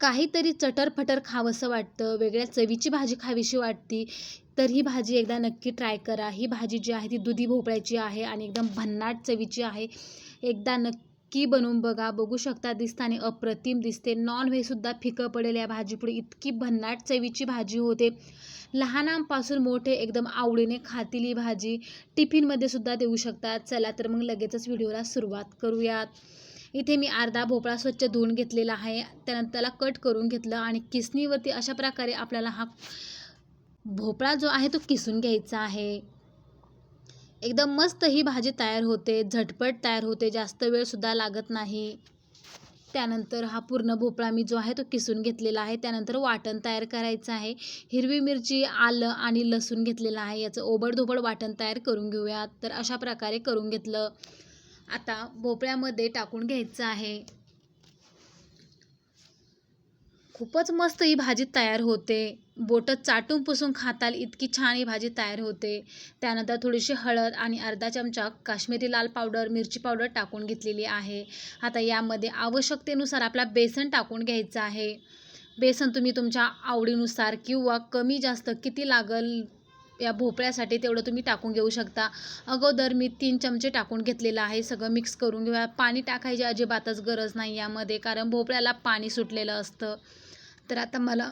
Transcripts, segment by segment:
काहीतरी चटरफटर खावंसं वाटतं वेगळ्या चवीची भाजी खावीशी वाटती. तर ही भाजी एकदा नक्की ट्राय करा. ही भाजी जी आहे ती दुधी भोपळ्याची आहे आणि एकदम भन्नाट चवीची आहे. एकदा नक्की बनवून बघा. बघू शकता दिसताने अप्रतिम दिसते. नॉनव्हेजसुद्धा फिकं पडेल या भाजीपुढे. इतकी भन्नाट चवीची भाजी होते. लहानांपासून मोठे एकदम आवडीने खातील ही भाजी. टिफिनमध्ये सुद्धा देऊ शकतात चला तर मग लगेचच व्हिडिओला सुरुवात करूयात. इथे मी अर्धा भोपळा स्वच्छ धुवून घेतलेला आहे. त्यानंतर त्याला कट करून घेतलं आणि किसणीवरती अशा प्रकारे आपल्याला हा भोपळा जो आहे तो किसून घ्यायचा आहे. एकदम मस्त ही भाजी तयार होते. झटपट तयार होते. जास्त वेळसुद्धा लागत नाही. त्यानंतर हा पूर्ण भोपळा मी जो आहे तो किसून घेतलेला आहे. त्यानंतर वाटण तयार करायचं आहे. हिरवी मिरची आलं आणि लसूण घेतलेलं आहे. याचं ओबडधोबड वाटण तयार करून घेऊयात तर अशा प्रकारे करून घेतलं. आता भोपळ्यामध्ये टाकून घ्यायचं आहे. खूपच मस्त ही भाजी तयार होते. बोटं चाटून पुसून खाताल इतकी छान ही भाजी तयार होते. त्यानंतर थोडीशी हळद आणि अर्धा चमचा काश्मीरी लाल पावडर मिरची पावडर टाकून घेतलेली आहे. आता यामध्ये आवश्यकतेनुसार आपला बेसन टाकून घ्यायचं आहे. बेसन तुम्ही तुमच्या आवडीनुसार किंवा कमी जास्त किती लागल या भोपळ्यासाठी तेवढं तुम्ही टाकून घेऊ शकता. अगोदर मी तीन चमचे टाकून घेतलेलं आहे. सगळं मिक्स करून घेऊया. पाणी टाकायची अजिबातच गरज नाही यामध्ये कारण भोपळ्याला पाणी सुटलेलं असतं. तर आता मला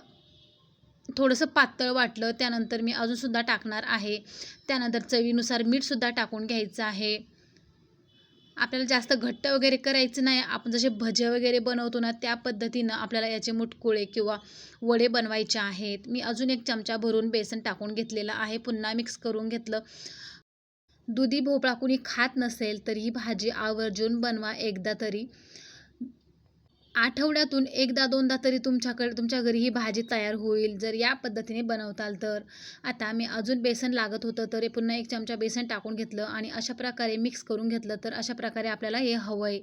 थोडंसं पातळ वाटलं. त्यानंतर मी अजूनसुद्धा टाकणार आहे. त्यानंतर चवीनुसार मीठसुद्धा टाकून घ्यायचं आहे. आपल्याला जास्त घट्ट वगैरे करायचं नाही. आपण जसे भजे वगैरे बनवतो ना त्या पद्धतीनं आपल्याला याचे मुटकुळे किंवा वडे बनवायचे आहेत. मी अजून एक चमचा भरून बेसन टाकून घेतलेलं आहे. पुन्हा मिक्स करून घेतलं. दुधी भोपळा कुणी खात नसेल तर ही भाजी आवर्जून बनवा एकदा तरी. आठवड्यातून एकदा दोनदा तरी तुमच्याकडे तुमच्या घरी ही भाजी तयार होईल जर या पद्धतीने बनवताल तर. आता मी अजून बेसन लागत होतं तर पुन्हा एक चमचा बेसन टाकून घेतलं आणि अशा प्रकारे मिक्स करून घेतलं तर अशा प्रकारे आपल्याला हे हवं आहे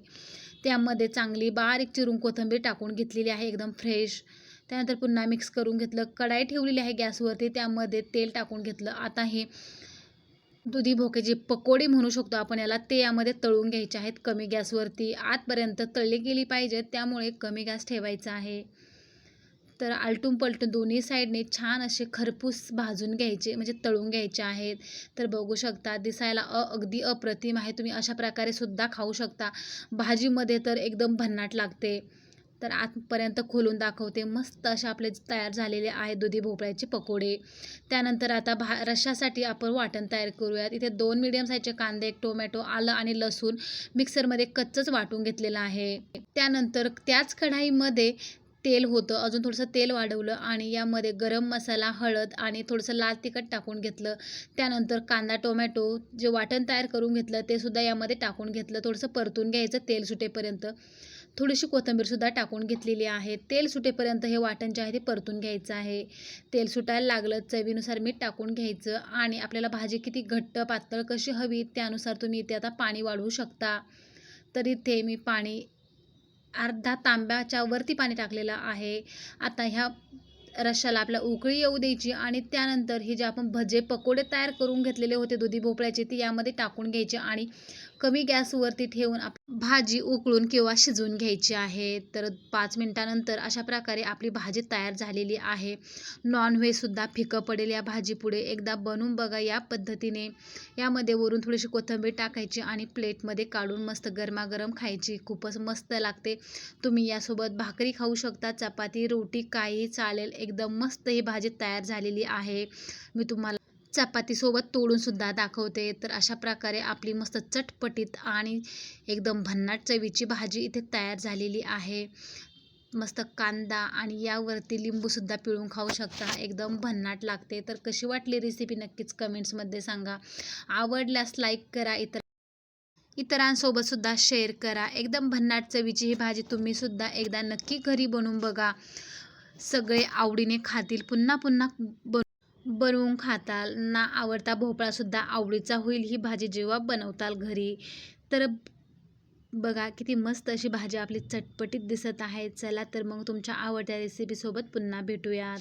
त्यामध्ये चांगली बारीक चिरून कोथिंबीर टाकून घेतलेली आहे एकदम फ्रेश त्यानंतर पुन्हा मिक्स करून घेतलं कढाई ठेवलेली आहे गॅसवरती त्यामध्ये तेल टाकून घेतलं. आता हे दुधी भोक्याची पकोडी म्हणू शकतो आपण याला ते यामध्ये तळून घ्यायचे आहेत कमी गॅसवरती. आतपर्यंत तळली गेली पाहिजेत त्यामुळे कमी गॅस ठेवायचा आहे. तर आलटून पलटून दोन्ही साईडने छान असे खरपूस भाजून घ्यायचे म्हणजे तळून घ्यायचे आहेत. तर बघू शकता दिसायला अ अगदी अप्रतिम आहे. तुम्ही अशा प्रकारे सुद्धा खाऊ शकता. भाजीमध्ये तर एकदम भन्नाट लागते. तर आतपर्यंत खोलून दाखवते. मस्त असे आपले तयार झालेले आहे दुधी भोपळ्याचे पकोडे. त्यानंतर आता भा रशासाठी आपण वाटण तयार करूयात. इथे दोन मिडियम साईजचे कांदे टोमॅटो आलं आणि लसूण मिक्सरमध्ये कच्चंच वाटून घेतलेलं आहे. त्यानंतर त्याच कढाईमध्ये तेल होतं. अजून थोडंसं तेल वाढवलं आणि यामध्ये गरम मसाला हळद आणि थोडंसं लाल तिखट टाकून घेतलं. त्यानंतर कांदा टोमॅटो जे वाटण तयार करून घेतलं ते सुद्धा यामध्ये टाकून घेतलं. थोडंसं परतून घ्यायचं तेल सुटेपर्यंत. थोडीशी कोथिंबीरसुद्धा टाकून घेतलेली आहे. तेल सुटेपर्यंत हे वाटण जे आहे ते परतून घ्यायचं आहे. तेल सुटायला लागलं चवीनुसार मीठ टाकून घ्यायचं आणि आपल्याला भाजी किती घट्ट पातळ कशी हवी त्यानुसार तुम्ही इथे आता पाणी वाढवू शकता. तर इथे मी पाणी अर्धा तांब्याच्या वरती पाणी टाकलेलं आहे. आता ह्या रश्शाला आपल्या उकळी येऊ द्यायची आणि त्यानंतर हे जे आपण भजे पकोडे तयार करून घेतलेले होते दुधी भोपळ्याचे ते यामध्ये टाकून घ्यायचे आणि कमी गॅसवरती ठेवून आप भाजी उकळून किंवा शिजवून घ्यायची आहे. तर पाच मिनटानंतर अशा प्रकारे आपली भाजी तयार झालेली आहे. नॉनव्हेजसुद्धा फिकं पडेल या भाजीपुढे. एकदा बनवून बघा या पद्धतीने. यामध्ये वरून थोडीशी कोथिंबीर टाकायची आणि प्लेटमध्ये काढून मस्त गरमागरम खायची. खूपच मस्त लागते. तुम्ही यासोबत भाकरी खाऊ शकता चपाती रोटी काही चालेल. एकदम मस्त ही भाजी तयार झालेली आहे. मी तुम्हाला चपातीसोबत तोडूनसुद्धा दाखवते. तर अशा प्रकारे आपली मस्त चटपटीत आणि एकदम भन्नाट चवीची भाजी इथे तयार झालेली आहे. मस्त कांदा आणि यावरती लिंबूसुद्धा पिळून खाऊ शकता. एकदम भन्नाट लागते. तर कशी वाटली रेसिपी नक्कीच कमेंट्समध्ये सांगा. आवडल्यास लाईक करा. इतर इतरांसोबतसुद्धा शेअर करा. एकदम भन्नाट चवीची ही भाजी तुम्हीसुद्धा एकदा नक्की घरी बनवून बघा. सगळे आवडीने खातील. पुन्हा पुन्हा बन बनवून खाताल ना आवडता भोपळासुद्धा आवडीचा होईल ही भाजी जेव्हा बनवताल घरी. तर बघा किती मस्त अशी भाजी आपली चटपटीत दिसत आहे. चला तर मग तुमच्या आवडत्या रेसिपीसोबत पुन्हा भेटूयात.